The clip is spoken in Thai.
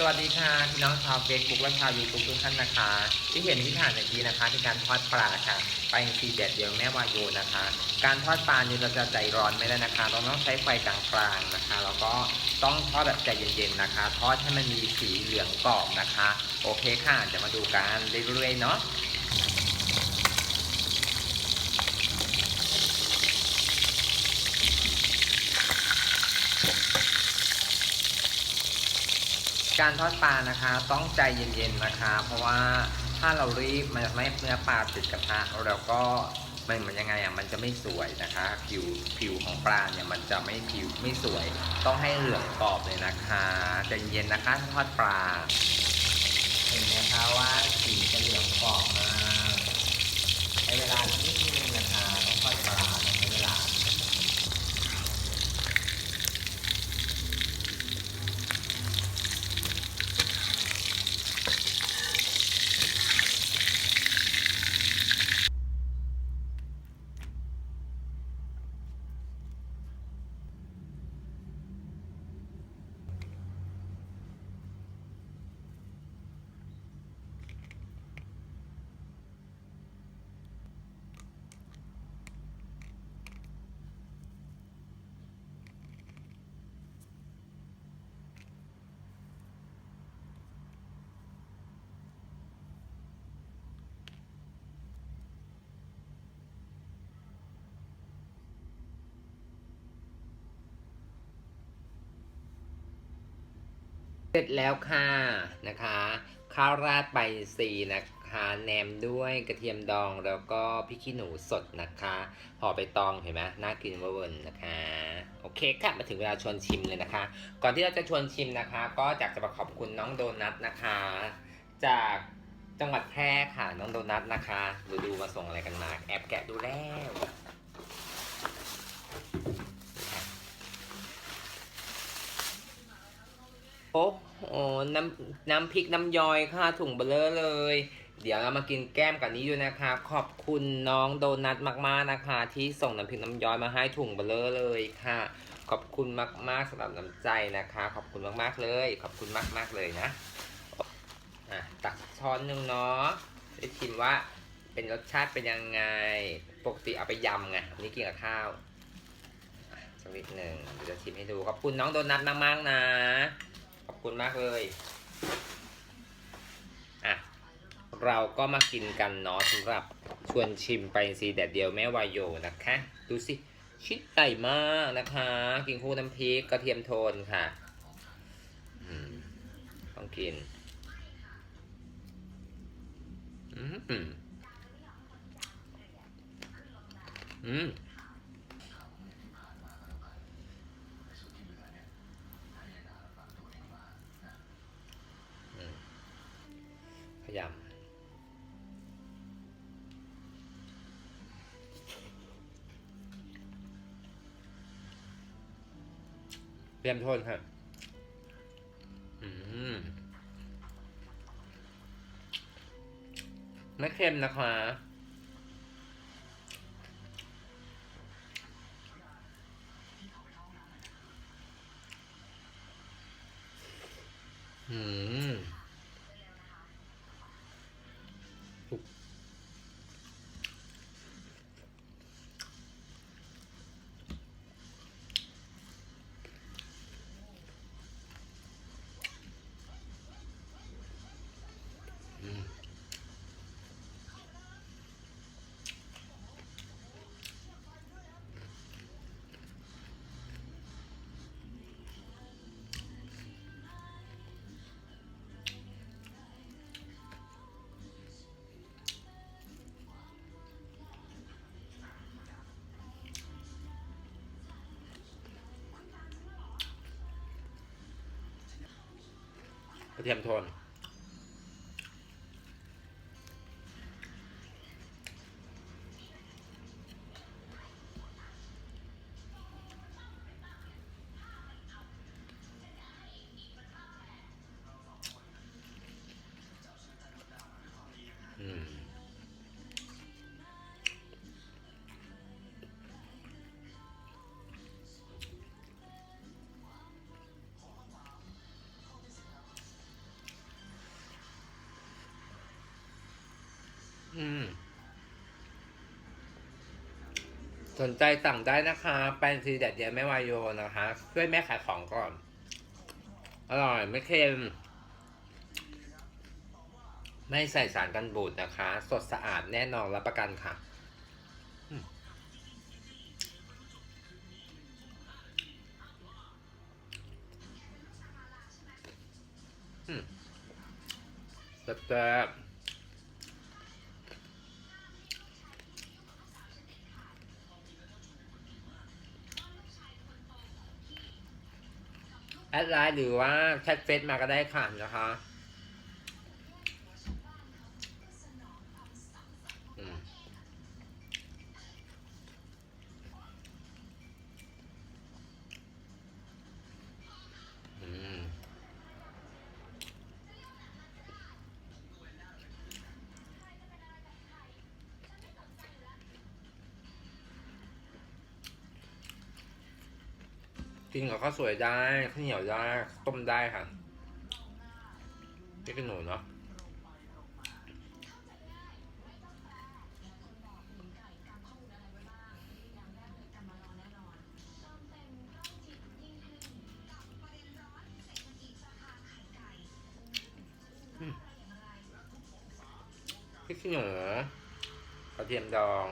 สวัสดีค่ะพี่น้องชาวเฟซบุ๊กและชาวยูทูบทุกท่านนะคะ ที่เห็นที่ผ่านอย่างนี้นะคะที่การทอดปลาค่ะ ไปซีแดดเดียวแม่วาโยนะคะ การทอดปลานี่เราจะใจร้อนไม่ได้นะคะ เราต้องใช้ไฟกลางๆนะคะ แล้วก็ต้องทอดแบบใจเย็นๆนะคะ ทอดให้มันมีสีเหลืองกรอบนะคะ โอเคค่ะเดี๋ยวมาดูกันเรื่อยๆเนาะ การทอดปลานะคะ ต้องใจเย็นๆนะคะ เพราะว่าถ้าเรารีบมันจะไม่เนื้อปลาติดกระทะแล้วก็มันมันยังไงอะมันจะไม่สวยนะคะ ผิวผิวของปลาเนี่ยมันจะไม่ผิวไม่สวย ต้องให้เหลืองกรอบเลยนะคะใจเย็นนะคะทอดปลาเห็นไหมคะว่าสีจะเหลืองกรอบมากใช้เวลานิดนึงนะคะต้องทอดปลาต้องใช้เวลา เสร็จแล้วค่ะนะคะข้าวราดใบซีนะคะแหนมด้วยกระเทียมดองแล้วก็พริกขี้หนูสดนะคะห่อใบตองเห็นไหมน่ากินเวอร์ๆนะคะโอเคค่ะมาถึงเวลาชวนชิมเลยนะคะ ก่อนที่เราจะชวนชิมนะคะ ก็อยากจะมาขอบคุณน้องโดนัทนะคะ จากจังหวัดแพร่ค่ะน้องโดนัทนะคะดูดูมาส่งอะไรกันมาแอบแกะดูแล้ว โอ้โหน้ำน้ำพริกน้ำยอยค่ะถุงเบลอเลย เดี๋ยวเรามากินแก้มกับนี้ด้วยนะคะ ขอบคุณน้องโดนัทมากๆนะคะ ที่ส่งน้ำพริกน้ำย้อยมาให้ถุงเบลอเลยค่ะ ขอบคุณมากๆสำหรับน้ำใจนะคะ ขอบคุณมากๆเลย ขอบคุณมากๆเลยนะอะตักช้อนหนึ่งเนาะได้ชิมว่าเป็นรสชาติเป็นยังไง ปกติเอาไปยำไงนนี้กินกับข้าวสักนิดหนึ่งเดี๋ยวจะชิมให้ดูขอบคุณน้องโดนัทมากๆนะ ขอบคุณมากเลย อะ เราก็มากินกันเนาะสำหรับชวนชิมไปซีแดดเดียวแม่วายโยนะคะ ดูสิ ชิ้นใหญ่มากนะคะ กินคู่น้ำพริกกระเทียมโทนค่ะต้องกินอืมอืม ยายามเตรียมโทษครับ อืมไม่เค็มนะคะ ระเทียมโทน สนใจสั่งได้นะคะแป้งซีแดดเดียวแม่วายโยนะคะ ช่วยแม่ขายของก่อน อร่อยไม่เค็ม ไม่ใส่สารกันบูดนะคะ สดสะอาดแน่นอนรับประกันค่ะอืมอืมแซ่บ แอดไลน์หรือว่าแชทเฟซมาก็ได้ค่ะนะคะ กินกับข้าวสวยได้ข้าวเหนียวได้ต้มได้ค่ะนี่เป็นหนูเนาะพริกขี้หนูกระเทียมดอง